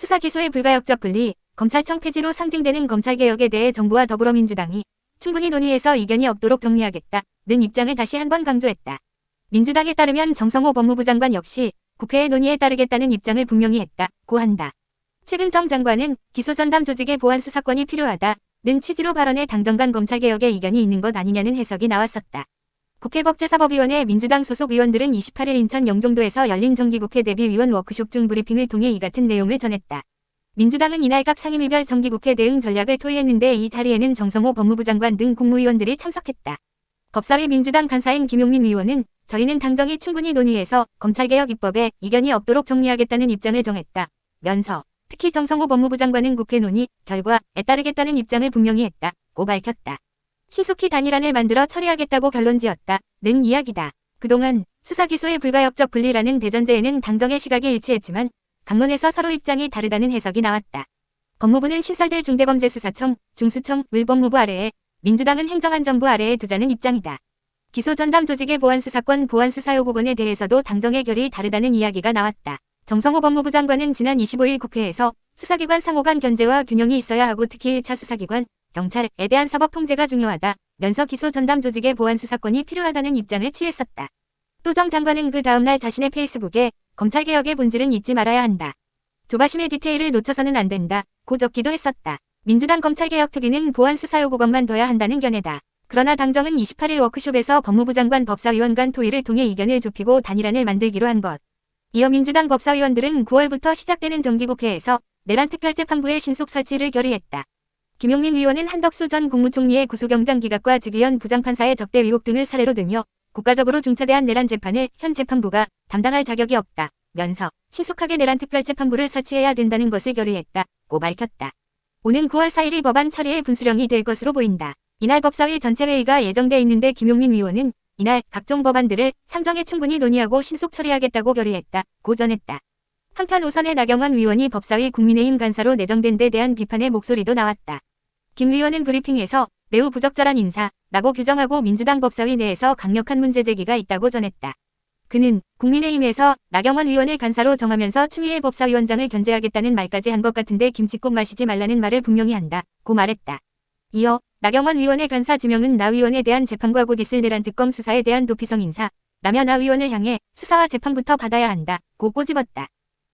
수사 기소의 불가역적 분리, 검찰청 폐지로 상징되는 검찰개혁에 대해 정부와 더불어민주당이 충분히 논의해서 이견이 없도록 정리하겠다는 입장을 다시 한번 강조했다. 민주당에 따르면 정성호 법무부 장관 역시 국회의 논의에 따르겠다는 입장을 분명히 했다고 한다. 최근 정 장관은 기소 전담 조직의 보안 수사권이 필요하다는 취지로 발언에 당정 간 검찰개혁에 이견이 있는 것 아니냐는 해석이 나왔었다. 국회 법제사법위원회 민주당 소속 의원들은 28일 인천 영종도에서 열린 정기국회 대비위원 워크숍 중 브리핑을 통해 이 같은 내용을 전했다. 민주당은 이날 각 상임위별 정기국회 대응 전략을 토의했는데 이 자리에는 정성호 법무부 장관 등 국무위원들이 참석했다. 법사위 민주당 간사인 김용민 의원은 저희는 당정이 충분히 논의해서 검찰개혁 입법에 이견이 없도록 정리하겠다는 입장을 정했다. 면서 특히 정성호 법무부 장관은 국회 논의 결과에 따르겠다는 입장을 분명히 했다고 밝혔다. 신속히 단일안을 만들어 처리하겠다고 결론지었다. 는 이야기다. 그동안 수사 기소의 불가역적 분리라는 대전제에는 당정의 시각이 일치했지만 강론에서 서로 입장이 다르다는 해석이 나왔다. 법무부는 신설될 중대범죄수사청, 중수청, 을법무부 아래에 민주당은 행정안전부 아래에 두자는 입장이다. 기소 전담 조직의 보안수사권 보안수사요구권에 대해서도 당정의 결이 다르다는 이야기가 나왔다. 정성호 법무부 장관은 지난 25일 국회에서 수사기관 상호 간 견제와 균형이 있어야 하고 특히 1차 수사기관, 경찰에 대한 사법 통제가 중요하다. 면서 기소 전담 조직의 보안 수사권이 필요하다는 입장을 취했었다. 또 정 장관은 그 다음날 자신의 페이스북에 검찰개혁의 본질은 잊지 말아야 한다. 조바심의 디테일을 놓쳐서는 안 된다. 고 적기도 했었다. 민주당 검찰개혁 특위는 보안 수사 요구권만 둬야 한다는 견해다. 그러나 당정은 28일 워크숍에서 법무부 장관 법사위원 간 토의를 통해 이견을 좁히고 단일안을 만들기로 한 것. 이어 민주당 법사위원들은 9월부터 시작되는 정기국회에서 내란 특별재판부의 신속 설치를 결의했다. 김용민 의원은 한덕수 전 국무총리의 구속영장 기각과 직위원 부장판사의 적대 의혹 등을 사례로 들며 국가적으로 중차대한 내란 재판을 현 재판부가 담당할 자격이 없다. 면서 신속하게 내란 특별재판부를 설치해야 된다는 것을 결의했다고 밝혔다. 오는 9월 4일이 법안 처리의 분수령이 될 것으로 보인다. 이날 법사위 전체 회의가 예정돼 있는데 김용민 의원은 이날 각종 법안들을 상정에 충분히 논의하고 신속 처리하겠다고 결의했다 고 전했다. 한편 오선의 나경원 의원이 법사위 국민의힘 간사로 내정된 데 대한 비판의 목소리도 나왔다. 김 의원은 브리핑에서 매우 부적절한 인사라고 규정하고 민주당 법사위 내에서 강력한 문제 제기가 있다고 전했다. 그는 국민의힘에서 나경원 의원을 간사로 정하면서 추미애 법사위원장을 견제하겠다는 말까지 한 것 같은데 김치국 마시지 말라는 말을 분명히 한다 고 말했다. 이어 나경원 의원의 간사 지명은 나 의원에 대한 재판과 곧 있을 내란 특검 수사에 대한 도피성 인사, 라면 나 의원을 향해 수사와 재판부터 받아야 한다 고 꼬집었다.